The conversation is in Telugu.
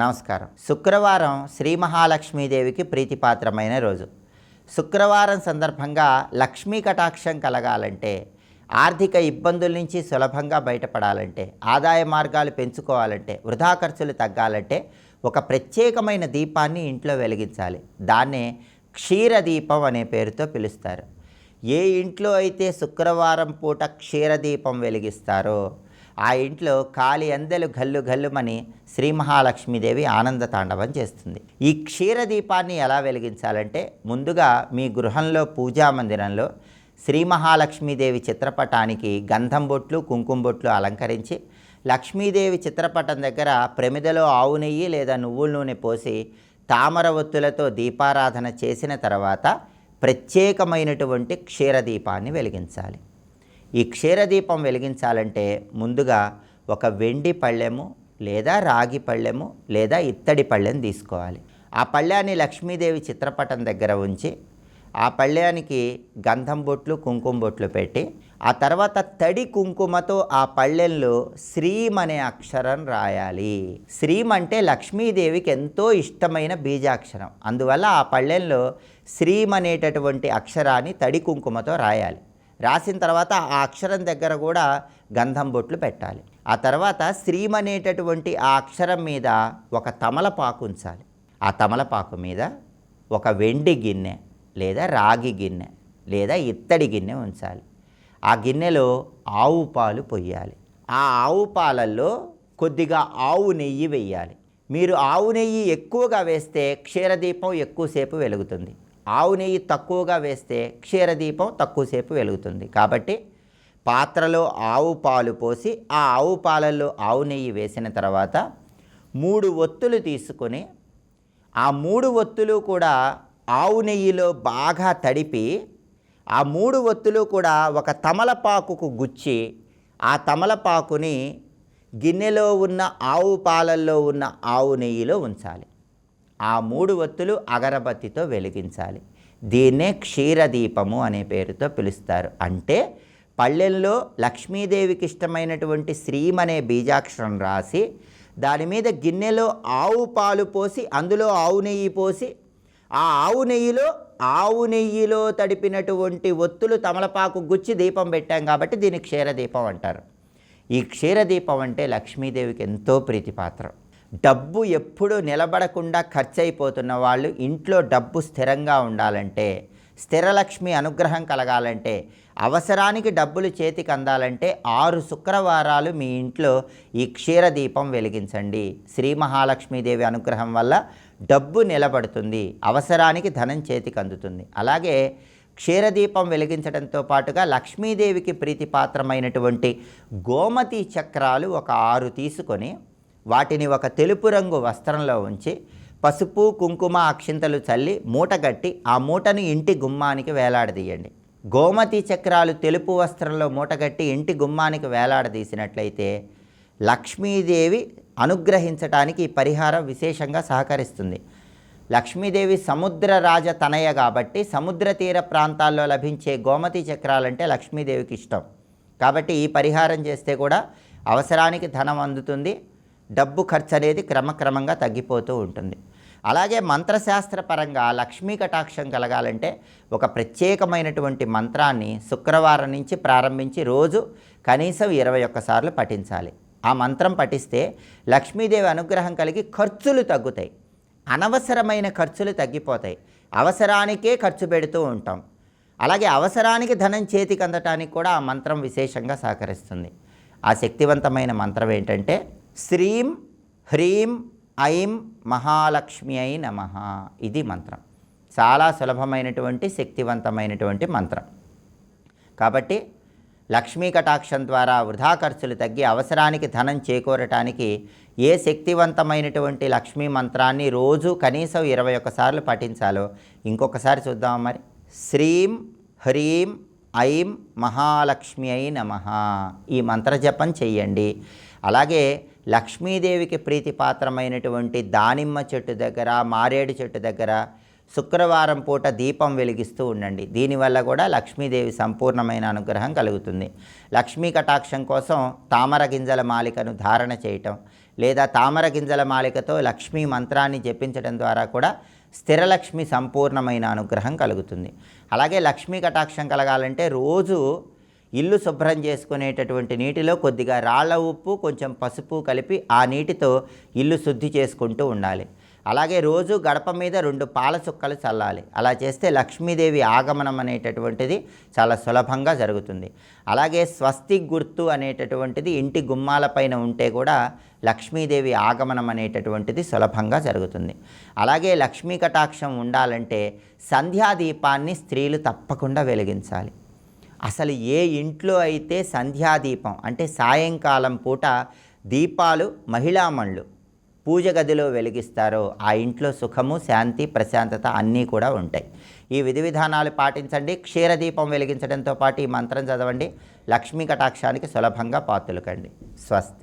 నమస్కారం. శుక్రవారం శ్రీ మహాలక్ష్మీదేవికి ప్రీతిపాత్రమైన రోజు. శుక్రవారం సందర్భంగా లక్ష్మీ కటాక్షం కలగాలంటే ఆర్థిక ఇబ్బందుల నుంచి సులభంగా బయటపడాలంటే ఆదాయ మార్గాలు పెంచుకోవాలంటే వృధా ఖర్చులు తగ్గాలంటే ఒక ప్రత్యేకమైన దీపాన్ని ఇంట్లో వెలిగించాలి. దాన్నే క్షీరదీపం అనే పేరుతో పిలుస్తారు. ఏ ఇంట్లో అయితే శుక్రవారం పూట క్షీరదీపం వెలిగిస్తారో ఆ ఇంట్లో కాలి అందెలు గల్లు గల్లుమని శ్రీ మహాలక్ష్మీదేవి ఆనంద తాండవం చేస్తుంది. ఈ క్షీరదీపాన్ని ఎలా వెలిగించాలంటే ముందుగా మీ గృహంలో పూజా మందిరంలో శ్రీ మహాలక్ష్మీదేవి చిత్రపటానికి గంధం బొట్లు కుంకుమ బొట్లు అలంకరించి లక్ష్మీదేవి చిత్రపటం దగ్గర ప్రమిదలో ఆవు నెయ్యి లేదా నువ్వుల నూనె పోసి తామర ఒత్తులతో దీపారాధన చేసిన తర్వాత ప్రత్యేకమైనటువంటి క్షీరదీపాన్ని వెలిగించాలి. ఈ క్షీరదీపం వెలిగించాలంటే ముందుగా ఒక వెండి పళ్ళెము లేదా రాగి పళ్ళెము లేదా ఇత్తడి పళ్ళెం తీసుకోవాలి. ఆ పళ్ళాన్ని లక్ష్మీదేవి చిత్రపటం దగ్గర ఉంచి ఆ పళ్ళ్యానికి గంధం బొట్లు కుంకుమ బొట్లు పెట్టి ఆ తర్వాత తడి కుంకుమతో ఆ పళ్ళెంలో శ్రీం అనే అక్షరం రాయాలి. శ్రీం అంటే లక్ష్మీదేవికి ఎంతో ఇష్టమైన బీజాక్షరం. అందువల్ల ఆ పళ్ళెంలో శ్రీం అనేటటువంటి అక్షరాన్ని తడి కుంకుమతో రాయాలి. రాసిన తర్వాత ఆ అక్షరం దగ్గర కూడా గంధం బొట్లు పెట్టాలి. ఆ తర్వాత శ్రీం అనేటటువంటి ఆ అక్షరం మీద ఒక తమలపాకు ఉంచాలి. ఆ తమలపాకు మీద ఒక వెండి గిన్నె లేదా రాగి గిన్నె లేదా ఇత్తడి గిన్నె ఉంచాలి. ఆ గిన్నెలో ఆవు పాలు పొయ్యాలి. ఆ ఆవు పాలల్లో కొద్దిగా ఆవు నెయ్యి వేయాలి. మీరు ఆవు నెయ్యి ఎక్కువగా వేస్తే క్షీరదీపం ఎక్కువసేపు వెలుగుతుంది. ఆవు నెయ్యి తక్కువగా వేస్తే క్షీరదీపం తక్కువసేపు వెలుగుతుంది. కాబట్టి పాత్రలో ఆవు పాలు పోసి ఆ ఆవు పాలల్లో ఆవు నెయ్యి వేసిన తర్వాత మూడు ఒత్తులు తీసుకొని ఆ మూడు ఒత్తులు కూడా ఆవు నెయ్యిలో బాగా తడిపి ఆ మూడు ఒత్తులు కూడా ఒక తమలపాకుకు గుచ్చి ఆ తమలపాకుని గిన్నెలో ఉన్న ఆవు పాలల్లో ఉన్న ఆవు నెయ్యిలో ఉంచాలి. ఆ మూడు ఒత్తులు అగరబత్తితో వెలిగించాలి. దీన్నే క్షీరదీపము అనే పేరుతో పిలుస్తారు. అంటే పళ్ళెల్లో లక్ష్మీదేవికి ఇష్టమైనటువంటి శ్రీం అనే బీజాక్షరం రాసి దాని మీద గిన్నెలో ఆవు పాలు పోసి అందులో ఆవు నెయ్యి పోసి ఆ ఆవు నెయ్యిలో ఆవు నెయ్యిలో తడిపినటువంటి ఒత్తులు తమలపాకు గుచ్చి దీపం పెట్టాం కాబట్టి దీన్ని క్షీరదీపం అంటారు. ఈ క్షీరదీపం అంటే లక్ష్మీదేవికి ఎంతో ప్రీతిపాత్రం. డబ్బు ఎప్పుడు నిలబడకుండా ఖర్చు అయిపోతున్న వాళ్ళు ఇంట్లో డబ్బు స్థిరంగా ఉండాలంటే స్థిరలక్ష్మి అనుగ్రహం కలగాలంటే అవసరానికి డబ్బులు చేతికి అందాలంటే ఆరు శుక్రవారాలు మీ ఇంట్లో ఈ క్షీరదీపం వెలిగించండి. శ్రీ మహాలక్ష్మీదేవి అనుగ్రహం వల్ల డబ్బు నిలబడుతుంది అవసరానికి ధనం చేతికి అందుతుంది. అలాగే క్షీరదీపం వెలిగించడంతో పాటుగా లక్ష్మీదేవికి ప్రీతిపాత్రమైనటువంటి గోమతి చక్రాలు ఒక ఆరు తీసుకొని వాటిని ఒక తెలుపు రంగు వస్త్రంలో ఉంచి పసుపు కుంకుమ అక్షింతలు చల్లి మూటగట్టి ఆ మూటను ఇంటి గుమ్మానికి వేలాడదీయండి. గోమతి చక్రాలు తెలుపు వస్త్రంలో మూటగట్టి ఇంటి గుమ్మానికి వేలాడదీసినట్లయితే లక్ష్మీదేవి అనుగ్రహించటానికి ఈ పరిహారం విశేషంగా సహకరిస్తుంది. లక్ష్మీదేవి సముద్ర రాజ తనయ కాబట్టి సముద్ర తీర ప్రాంతాల్లో లభించే గోమతి చక్రాలంటే లక్ష్మీదేవికి ఇష్టం. కాబట్టి ఈ పరిహారం చేస్తే కూడా అవసరానికి ధనం అందుతుంది. డబ్బు ఖర్చు అనేది క్రమక్రమంగా తగ్గిపోతూ ఉంటుంది. అలాగే మంత్రశాస్త్రపరంగా లక్ష్మీ కటాక్షం కలగాలంటే ఒక ప్రత్యేకమైనటువంటి మంత్రాన్ని శుక్రవారం నుంచి ప్రారంభించి రోజు కనీసం ఇరవై ఒక్కసార్లు పఠించాలి. ఆ మంత్రం పఠిస్తే లక్ష్మీదేవి అనుగ్రహం కలిగి ఖర్చులు తగ్గుతాయి. అనవసరమైన ఖర్చులు తగ్గిపోతాయి. అవసరానికే ఖర్చు పెడుతూ ఉంటాం. అలాగే అవసరానికి ధనం చేతికి అందటానికి కూడా ఆ మంత్రం విశేషంగా సహకరిస్తుంది. ఆ శక్తివంతమైన మంత్రం ఏంటంటే శ్రీం హ్రీం ఐం మహాలక్ష్మి అయి నమ. ఇది మంత్రం. చాలా సులభమైనటువంటి శక్తివంతమైనటువంటి మంత్రం. కాబట్టి లక్ష్మీ కటాక్షం ద్వారా వృధా ఖర్చులు తగ్గి అవసరానికి ధనం చేకూరటానికి ఏ శక్తివంతమైనటువంటి లక్ష్మీ మంత్రాన్ని రోజు కనీసం ఇరవై ఒక్కసార్లు పఠించాలో ఇంకొకసారి చూద్దాం మరి? శ్రీం హ్రీం ఐం మహాలక్ష్మి అయి నమ. ఈ మంత్రజపం చెయ్యండి. అలాగే లక్ష్మీదేవికి ప్రీతిపాత్రమైనటువంటి దానిమ్మ చెట్టు దగ్గర మారేడు చెట్టు దగ్గర శుక్రవారం పూట దీపం వెలిగిస్తూ ఉండండి. దీనివల్ల కూడా లక్ష్మీదేవి సంపూర్ణమైన అనుగ్రహం కలుగుతుంది. లక్ష్మీ కటాక్షం కోసం తామర గింజల మాలికను ధారణ చేయటం లేదా తామర గింజల మాలికతో లక్ష్మీ మంత్రాన్ని జపించడం ద్వారా కూడా స్థిరలక్ష్మి సంపూర్ణమైన అనుగ్రహం కలుగుతుంది. అలాగే లక్ష్మీ కటాక్షం కలగాలంటే రోజు ఇల్లు శుభ్రం చేసుకునేటటువంటి నీటిలో కొద్దిగా రాళ్ళ ఉప్పు కొంచెం పసుపు కలిపి ఆ నీటితో ఇల్లు శుద్ధి చేసుకుంటూ ఉండాలి. అలాగే రోజు గడప మీద రెండు పాల చుక్కలు చల్లాలి. అలా చేస్తే లక్ష్మీదేవి ఆగమనం అనేటటువంటిది చాలా సులభంగా జరుగుతుంది. అలాగే స్వస్తి గుర్తు అనేటటువంటిది ఇంటి గుమ్మాలపైన ఉంటే కూడా లక్ష్మీదేవి ఆగమనం అనేటటువంటిది సులభంగా జరుగుతుంది. అలాగే లక్ష్మీ కటాక్షం ఉండాలంటే సంధ్యాదీపాన్ని స్త్రీలు తప్పకుండా వెలిగించాలి. అసలు ఏ ఇంట్లో అయితే సంధ్యాదీపం అంటే సాయంకాలం పూట దీపాలు మహిళామణులు పూజ గదిలో వెలిగిస్తారో ఆ ఇంట్లో సుఖము శాంతి ప్రశాంతత అన్నీ కూడా ఉంటాయి. ఈ విధి విధానాలు పాటించండి. క్షీరదీపం వెలిగించడంతో పాటు ఈ మంత్రం చదవండి. లక్ష్మీ కటాక్షానికి సులభంగా పాతులకండి. స్వస్తి.